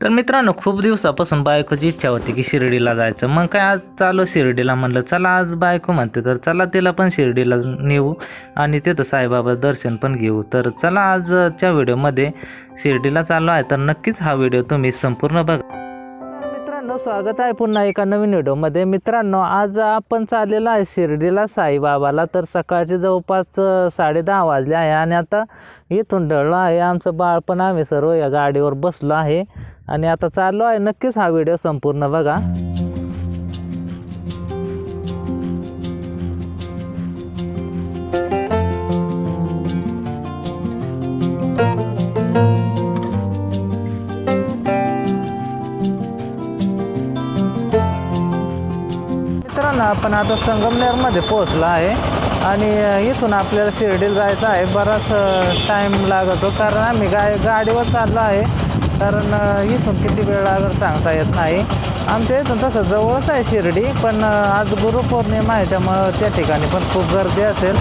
तर मित्रांनो खूप दिवसापासून बायकोची इच्छा होती की शिर्डीला जायचं. मग काय आज चालू शिर्डीला म्हणलं चला आज बायको म्हणते तर चला तिला पण शिर्डीला नेऊ आणि तिथं साईबाबा दर्शन पण घेऊ. तर चला आजच्या व्हिडिओमध्ये शिर्डीला चाललो आहे तर नक्कीच हा व्हिडिओ तुम्ही संपूर्ण बघा. मित्रांनो स्वागत आहे पुन्हा एका नवीन व्हिडिओमध्ये. मित्रांनो आज आपण चाललेलो आहे शिर्डीला साईबाबाला. तर सकाळचे जवळपास साडेदहा वाजले आहे आणि आता इथून ढळलो आहे. आमचं बाळ पण आम्ही सर्व या गाडीवर बसलो आहे. आणि आता चाललो आहे. नक्कीच हा व्हिडिओ संपूर्ण बघा. मित्रांनो आपण आता संगमनेरमध्ये पोहोचला आहे. आणि इथून आपल्याला शिर्डीला जायचं आहे. बराच टाईम लागतो. कारण आम्ही गाय गाडीवर चाललो आहे. कारण इथून किती वेळ लागेल सांगता येत नाही. आमच्या इथून तसं जवळच आहे शिर्डी पण आज गुरुपौर्णिमा आहे त्यामुळं त्या ठिकाणी पण खूप गर्दी असेल.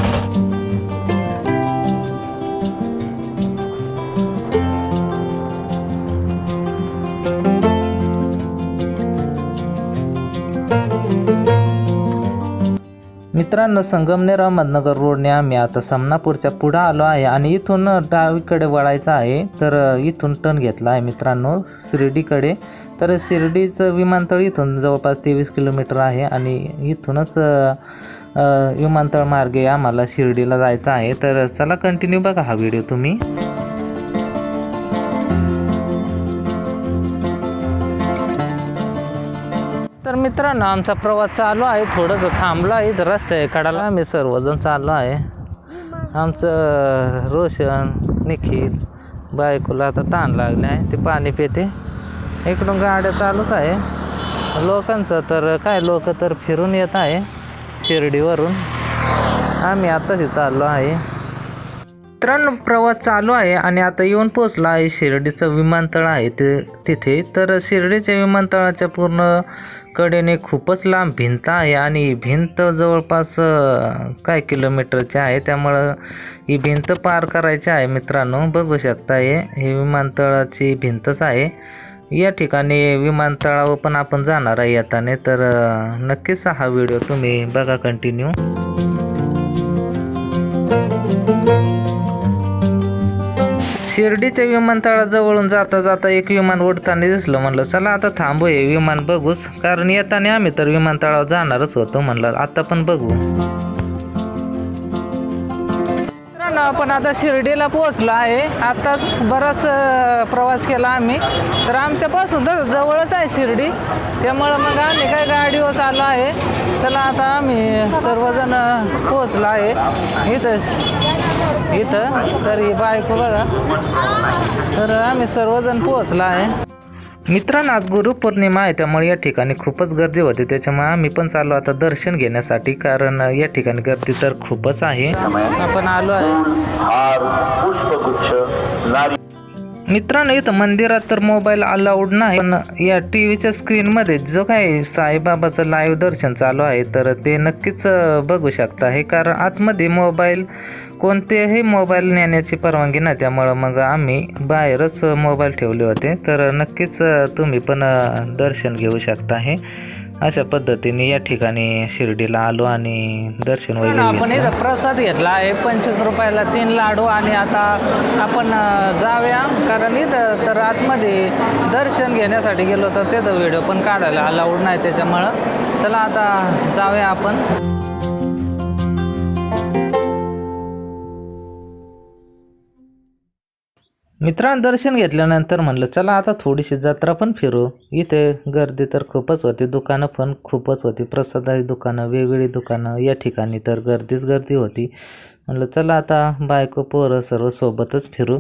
मित्रांनो संगमनेर अहमदनगर रोडने आम्ही आता समनापूरच्या पुढं आलो आहे आणि इथून डावीकडे वळायचं आहे. तर इथून टर्न घेतला आहे मित्रांनो शिर्डीकडे. तर शिर्डीचं विमानतळ इथून जवळपास तेवीस किलोमीटर आहे आणि इथूनच विमानतळ मार्गे आम्हाला शिर्डीला जायचं आहे. तर चला कंटिन्यू बघा हा व्हिडिओ तुम्ही. तर मित्रांनो आमचा प्रवास चालू आहे. थोडंसं थांबलो आहे. इथं रस्त्या कडाला आम्ही सर्वजण चाललो आहे. आमचं रोशन निखिल बायकोला आता ताण लागले आहे. ते पाणी पिते. इकडून गाड्या चालूच आहे. लोकांचं तर काय लोक तर फिरून येत आहे. शिर्डीवरून. आम्ही आत्ताशी चाललो आहे. मित्रांनो प्रवास चालू आहे आणि आता येऊन पोचला आहे शिर्डीचं विमानतळ आहे ते तिथे. तर शिर्डीच्या विमानतळाच्या पूर्ण कडेने खूपच लांब भिंत आहे आणि ही भिंत जवळपास काय किलोमीटरची आहे. त्यामुळं ही भिंत पार करायची आहे मित्रांनो. बघू शकता हे हे विमानतळाची भिंतच आहे. या ठिकाणी विमानतळावर पण आपण जाणार आहे येताने. तर नक्कीच हा व्हिडिओ तुम्ही बघा कंटिन्यू. शिर्डीच्या विमानतळाजवळून जाता जाता एक विमान उडताना दिसलं म्हणलं चला आता थांबू हे विमान बघूच कारण येताना आम्ही तर विमानतळावर जाणारच होतो म्हणलं आता पण बघू. आपण आता शिर्डीला पोहोचलो आहे. आताच बराच प्रवास केला आम्ही. तर आमच्यापासून तर जवळच आहे शिर्डी. त्यामुळं मग आम्ही काय गाडीवर चाललो आहे. चला आता आम्ही सर्वजण पोहोचलो आहे. इथं इथं. तर ही बायको बघा. तर आम्ही सर्वजण पोहोचला आहे. मित्रांनो आज गुरुपौर्णिमा आहे त्यामुळे या ठिकाणी खूपच गर्दी होती. त्याच्यामुळे आम्ही पण चाललो आता दर्शन घेण्यासाठी कारण या ठिकाणी गर्दी तर खूपच आहे. आपण आलो आहे. नारी मित्रांनो इथं मंदिरात तर मोबाईल अलाउड नाही पण या टी व्हीच्या स्क्रीनमध्ये जो काही साईबाबाचं लाईव्ह दर्शन चालू आहे तर ते नक्कीच बघू शकता हे. कारण आतमध्ये मोबाईल कोणतेही मोबाईल नेण्याची परवानगी नाही. त्यामुळं मग आम्ही बाहेरच मोबाईल ठेवले होते. तर नक्कीच तुम्ही पण दर्शन घेऊ शकता हे. अशा पद्धतीने या ठिकाणी शिर्डीला आलो आणि दर्शन वगैरे आपण इथं प्रसाद घेतला आहे पंचवीस रुपयाला तीन लाडू आणि आता आपण जाऊया. कारण इथं तर आतमध्ये दर्शन घेण्यासाठी गेलो तर तिथं व्हिडिओ पण काढायला अलाउड नाही त्याच्यामुळं. चला आता जाऊया आपण. मित्रांनो दर्शन घेतल्यानंतर म्हणलं चला आता थोडीशी जत्रा पण फिरू. इथे गर्दी तर खूपच होती दुकानं पण खूपच होती प्रसादाची दुकानं वेगवेगळी दुकानं या ठिकाणी तर गर्दीच गर्दी होती. म्हणलं चला आता बायको पोरं सर्व सोबतच फिरू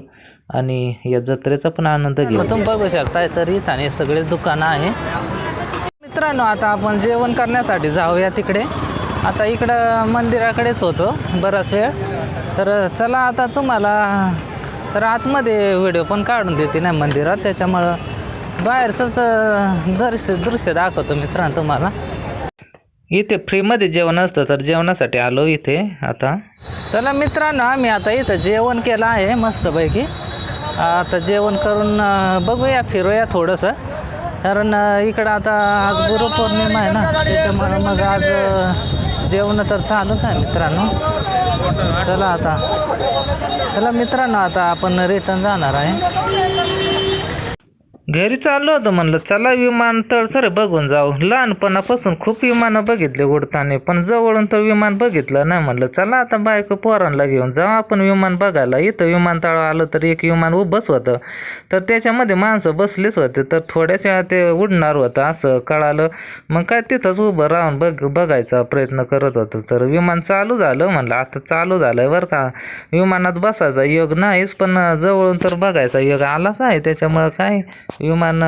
आणि या जत्रेचा पण आनंद घेऊ. तुम्ही बघू शकताय तर इथं सगळेच दुकानं आहे. मित्रांनो आता आपण जेवण करण्यासाठी जाऊया तिकडे. आता इकडं मंदिराकडेच होतो बराच वेळ. तर चला आता तुम्हाला तर आतमध्ये व्हिडिओ पण काढून देते नाही मंदिरात. त्याच्यामुळं बाहेरचंच दृश्य दृश्य दाखवतो मित्रांनो तुम्हाला. इथे फ्रीमध्ये जेवण असतं तर जेवणासाठी आलो इथे आता. चला मित्रांनो आम्ही आता इथं जेवण केलं आहे मस्तपैकी. आता जेवण करून बघूया फिरूया थोडंसं. कारण इकडं आता आज गुरुपौर्णिमा आहे ना त्याच्यामुळं मग आज जेवण तर चालूच आहे मित्रांनो. चला आता. चला मित्रांनो आता आपण रिटर्न जाणार आहे. घरी चाललो होतं म्हणलं चला विमानतळ तर बघून जाऊ. लहानपणापासून खूप विमानं बघितले उडताना पण जवळून तर विमान बघितलं नाही म्हणलं चला आता बायको पोरांना घेऊन जाऊ आपण विमान बघायला. इथं विमानतळ आलं तर एक विमान उभंच होतं. तर त्याच्यामध्ये माणसं बसलीच होते तर थोड्याच वेळा ते उडणार होतं असं कळालं. मग काय तिथंच उभं राहून बघ बघायचा प्रयत्न करत होतो. तर विमान चालू झालं म्हणलं आता चालू झालंय बरं का विमानात बसायचा योग नाहीच पण जवळून तर बघायचा योग आलाच आहे त्याच्यामुळं काय विमान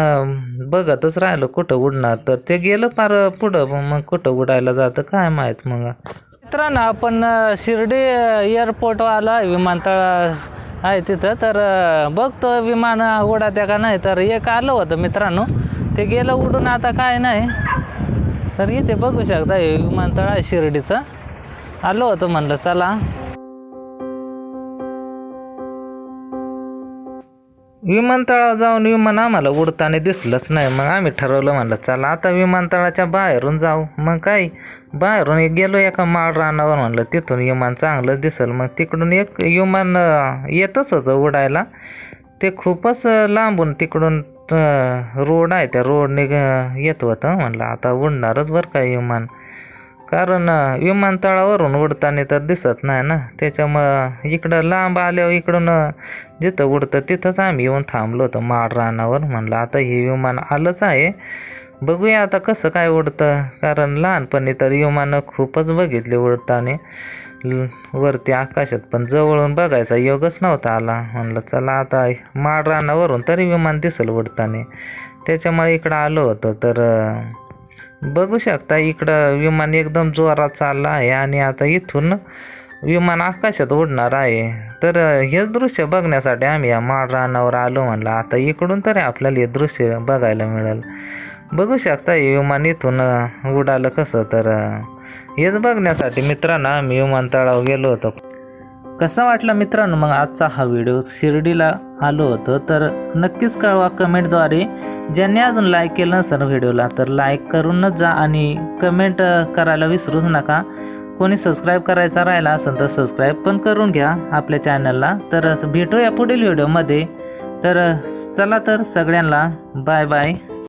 बघतच राहिलं कुठं उडणार. तर ते गेलं पार पुढं मग कुठं उडायला जातं काय माहीत मग. मित्रांनो आपण शिर्डी एअरपोर्ट आहे विमानतळ आहे तिथं. तर बघतो विमान उडात्या का नाही. तर एक आलं होतं मित्रांनो. ते गेलं उडून आता काय नाही. तर इथे बघू शकता हे विमानतळ आहे शिर्डीचं. आलो होतं म्हणलं चला. विमानतळावर जाऊन विमान आम्हाला उडताना दिसलंच नाही. मग आम्ही ठरवलं म्हणलं चला आता विमानतळाच्या बाहेरून जाऊ. मग काय? बाहेरून एक गेलो एका माळ रानावर म्हणलं तिथून विमान चांगलं दिसल. मग तिकडून एक विमान येतच होतं उडायला. ते खूपच लांबून तिकडून रोड आहे त्या रोडने येत होतं म्हणलं आता उडणारच बरं का विमान. कारण विमानतळावरून उडताना तर दिसत नाही ना. त्याच्यामुळं इकडं लांब आल्यावर इकडून जिथं उडतं तिथंच आम्ही येऊन थांबलो होतो माड रानावर. म्हणलं आता हे विमान आलंच आहे. बघूया आता कसं काय उडतं. कारण लहानपणी तर विमानं खूपच बघितली उडताना. वरती आकाशात पण जवळून बघायचा योगच नव्हता आला. म्हणलं चला आता माड रानावरून तरी विमान दिसल उडताना. त्याच्यामुळे इकडं आलो होतो तर बघू शकता इकडं विमान एकदम जोरात चाललं आहे आणि आता इथून विमान आकाशात उडणार आहे. तर हेच दृश्य बघण्यासाठी आम्ही या माळ रानावर आलो म्हणलं. आता इकडून तरी आपल्याला हे दृश्य बघायला मिळेल. बघू शकता हे विमान इथून उडालं कसं तर हेच बघण्यासाठी मित्रांना आम्ही विमानतळावर गेलो होतो. कसा वाटला मित्रांनो? मग आजचा हा व्हिडिओ शिर्डीला आलो होतो तर नक्कीच कळवा कमेंटद्वारे. ज्यांनी अजून लाईक केलं नसेल व्हिडिओला तर लाईक करूनच जा आणि कमेंट करायला विसरूच नका. कोणी सबस्क्राईब करायचा राहिला असेल तर सबस्क्राईब पण करून घ्या आपल्या चॅनलला तर भेटूया पुढील व्हिडिओमध्ये तर चला तर सगळ्यांना बाय बाय